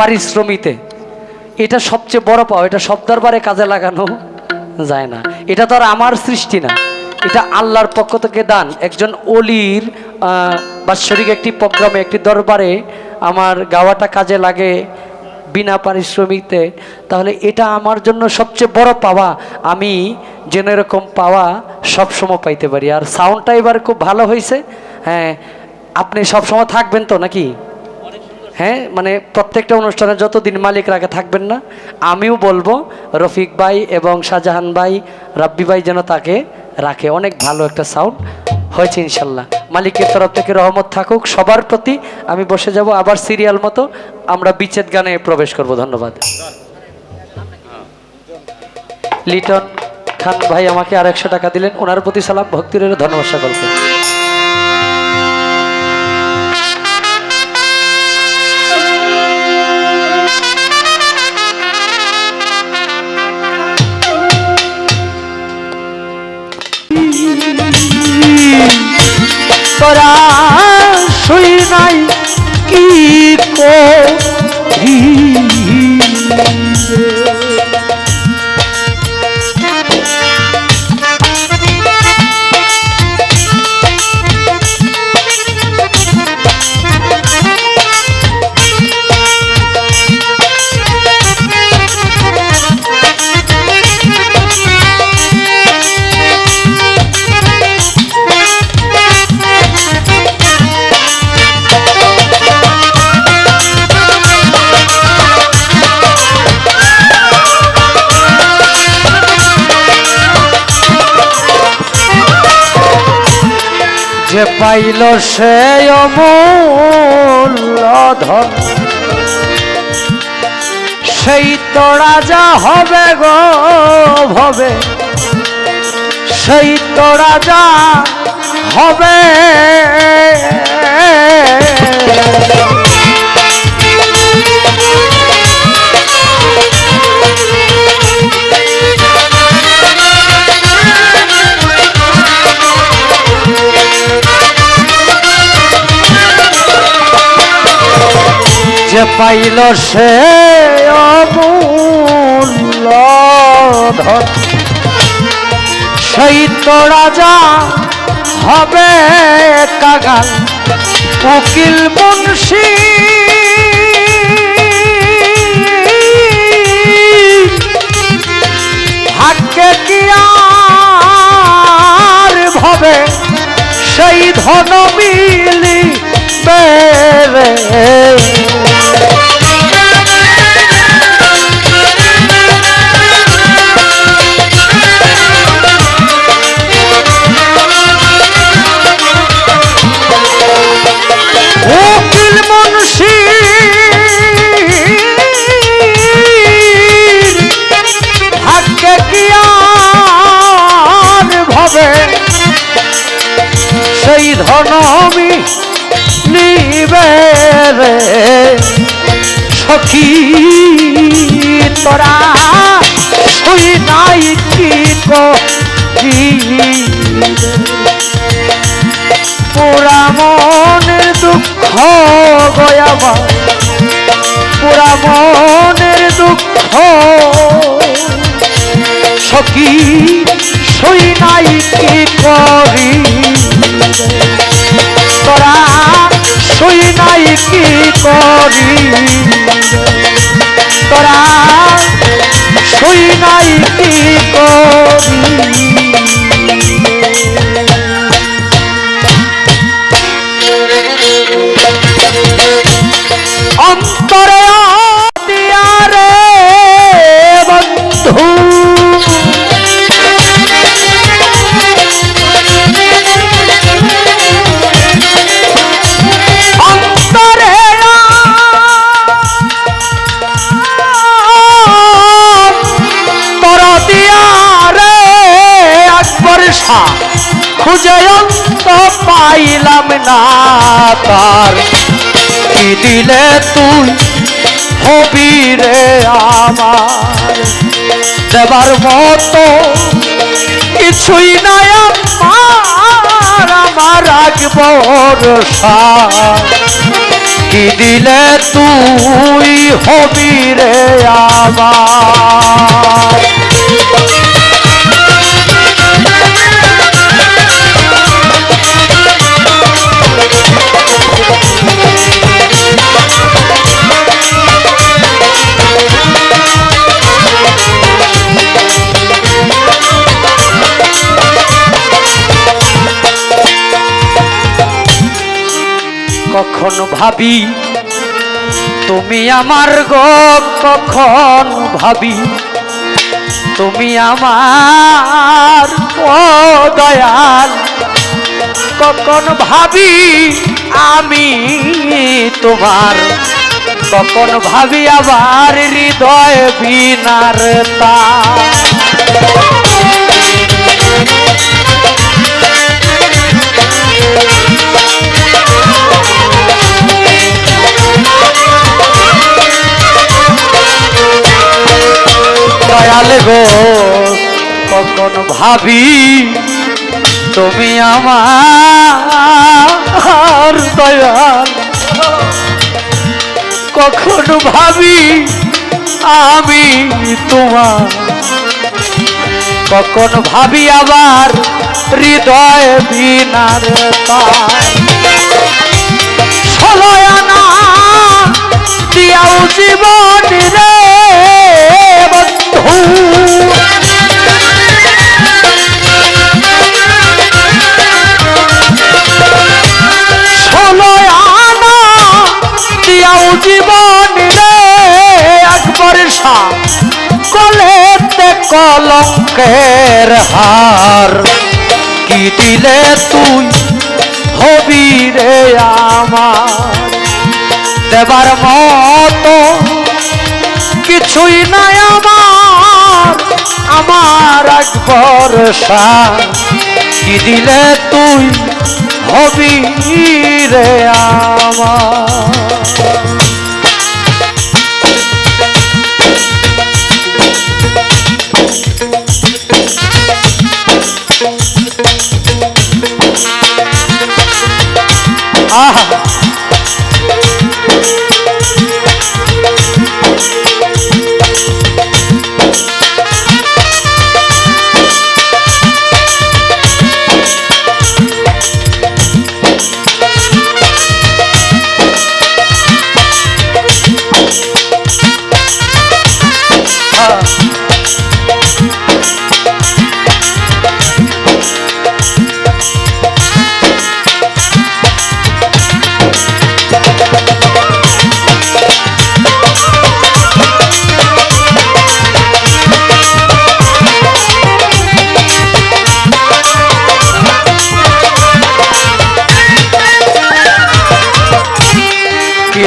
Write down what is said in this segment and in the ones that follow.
পারিশ্রমিতে। এটা সবচেয়ে বড় পাওয়া, এটা সব দরবারে কাজে লাগানো যায় না। এটা তো আর আমার সৃষ্টি না। এটা আল্লাহর পক্ষ থেকে দান। একজন অলির বাৎসরিক একটি প্রোগ্রামে, একটি দরবারে আমার গাওয়াটা কাজে লাগে বিনা পারিশ্রমিকতে তাহলে এটা আমার জন্য সবচেয়ে বড় পাওয়া, আমি যেন এরকম পাওয়া সবসময় পাইতে পারি। আর সাউন্ডটা এবার খুব ভালো হয়েছে হ্যাঁ আপনি সবসময় থাকবেন তো নাকি? হ্যাঁ মানে প্রত্যেকটা অনুষ্ঠানে যতদিন মালিক রাখে থাকবেন না, আমিও বলব, রফিক ভাই এবং শাহজাহান ভাই, রাব্বি ভাই যেন তাকে রাখে। অনেক ভালো একটা সাউন্ড হয়েছে ইনশাল্লাহ। মালিকের তরফ থেকে রহমত থাকুক, সবার প্রতি আমি বসে যাব আবার সিরিয়াল মতো, আমরা বিচ্ছেদ গানে প্রবেশ করব, ধন্যবাদ। লিটন খান ভাই আমাকে আর একশো টাকা দিলেন, ওনার প্রতি সালাম, ভক্তির ধন্যবাদ সকলকে। তোরা শুই নাই। পাইল সে অমূল্য ধন। সেই তো রাজা হবে গো হবে সেই তো রাজা হবে পাইল সে অমূল্য ধন। সেই তো রাজা হবে কাগাল, উকিল মুন্সি। ভাগ্যে কি আর ভবে? সেই ধন মিলি বেড়ে পুরা মনের দুঃখ গয়াবা পুরা মনের দুঃখ। সখী শুই নাই কি করি? তোরা শুই নাই কি করি? তোরা শুই নাই কি করি? না তার। কি দিলে তুই হবি রে আমার? দেবার মতো কিছুই নাই আমার আমার ভরসা কি দিলে তুই হবি রে আমার? ভাবি। তুমি আমার গো কখন ভাবি? তুমি আমার ও দয়াল। কখন ভাবি আমি তোমার? কখন ভাবি আবার হৃদয় বিনার তার? দয়াল গো, কখন ভাবি তুমি আমার দয়াল? কখন ভাবি আমি তোমার? কখন ভাবি আবার হৃদয় বিনার দিয়াও জীবন রে বন্ধু। কলঙ্কের হার। কি দিলে তুই হবি রে আমার? দেবার মতো কিছুই নাই আমার আমার এক ভরসা। কি দিলে তুই হবি রে আমার?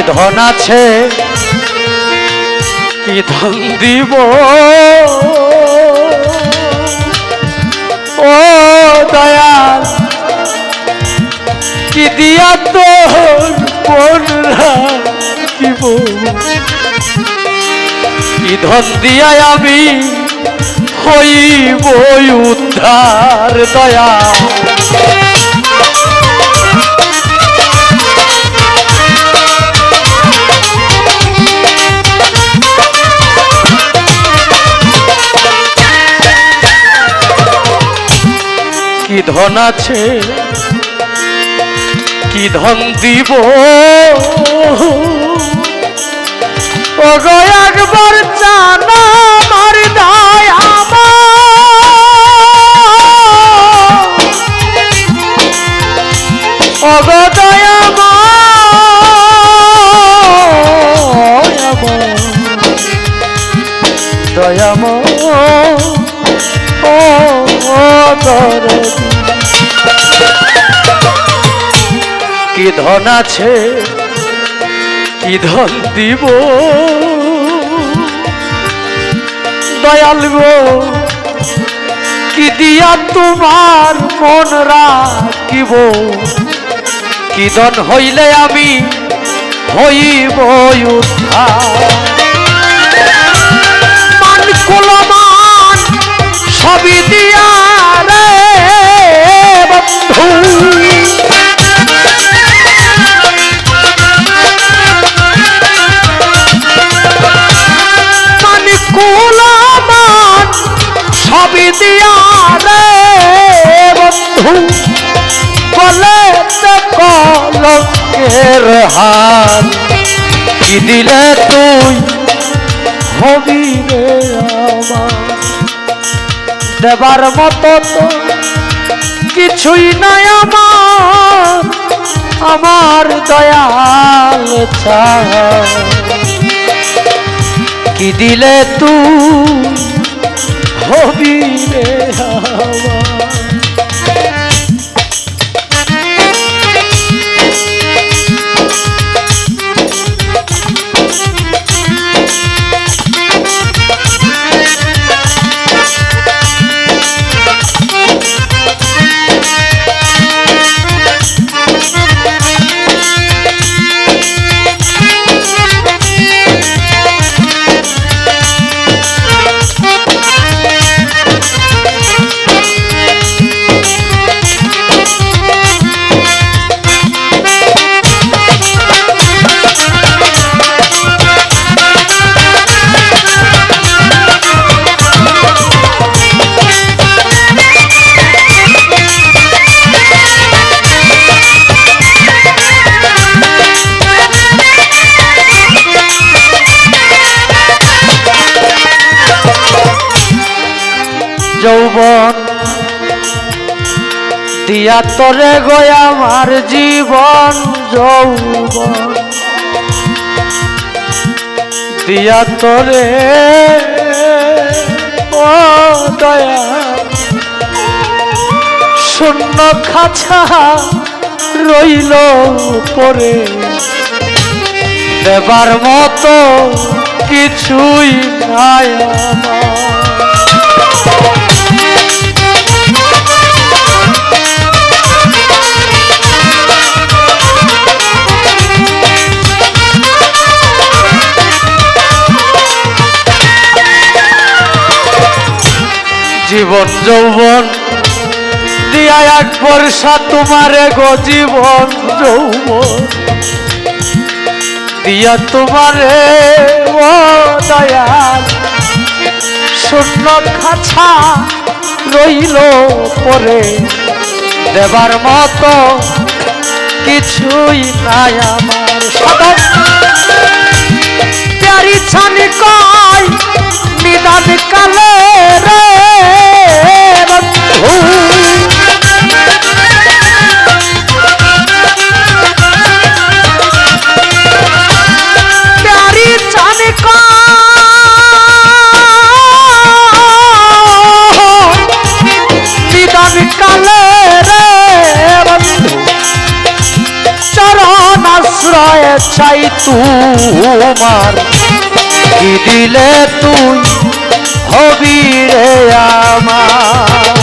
ধন আছে, কি ধন দিব? ও দয়াল, কি দিয়া তোর রাখিব কি ধন দিয়া আমি হইব উদ্ধার দয়া আছে কি ধন দিব? একবার জানা আমার দায় ওগো দয়াময় ও দরে কি ধন আছে? কি ধন দিব? দয়াল গো, কি দিয়া তোমার মন রাখিব? কি ধন হইলে আমি হইব মান কুলমান সবই দিয়া রে বন্ধু। হাতে কলঙ্কের হাত। কি দিলে তুই হবি রে দেবার মতো তো কিছুই নাই আমার। আমার দয়াল ছাড়া। কি দিলে তুই হবি রে আমার? দিয়া তোরে গয় আমার জীবন যৌবন। দিয়া তোরে ও দয়া। শূন্য খাছা রইল পরে দেবার মতো কিছুই নাই আমার। জীবন যৌবন দিয়া এক বর্ষা তোমারে গো জীবন, যৌবন। দিয়া তোমারে, ও দয়াল। শূন্য খাছা রইল পরে। দেবার মতো কিছুই নাই আমার। সদন প্যারি ছানি কয়, নিদান কালে চরণ চাই তোমার। কি দিলে তুই হবি রে আমার?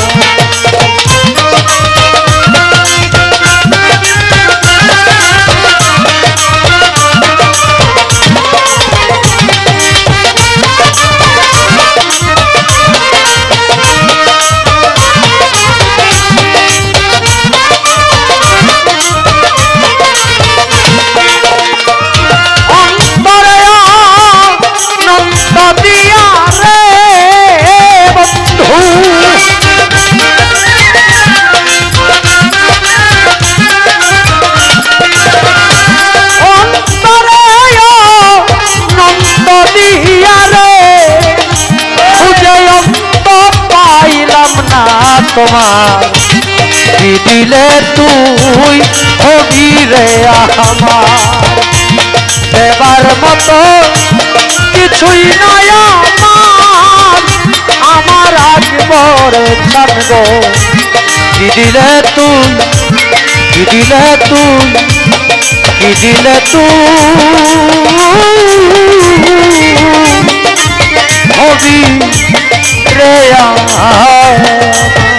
তোমার কি দিলে তুই হবি রে আমার। দেবার মতো কিছুই নয় আমার। আমার আকবর ছাড়ব কি দিলে তুই, কি দিলে তুই, কি দিলে তুই? হবি রে আমার।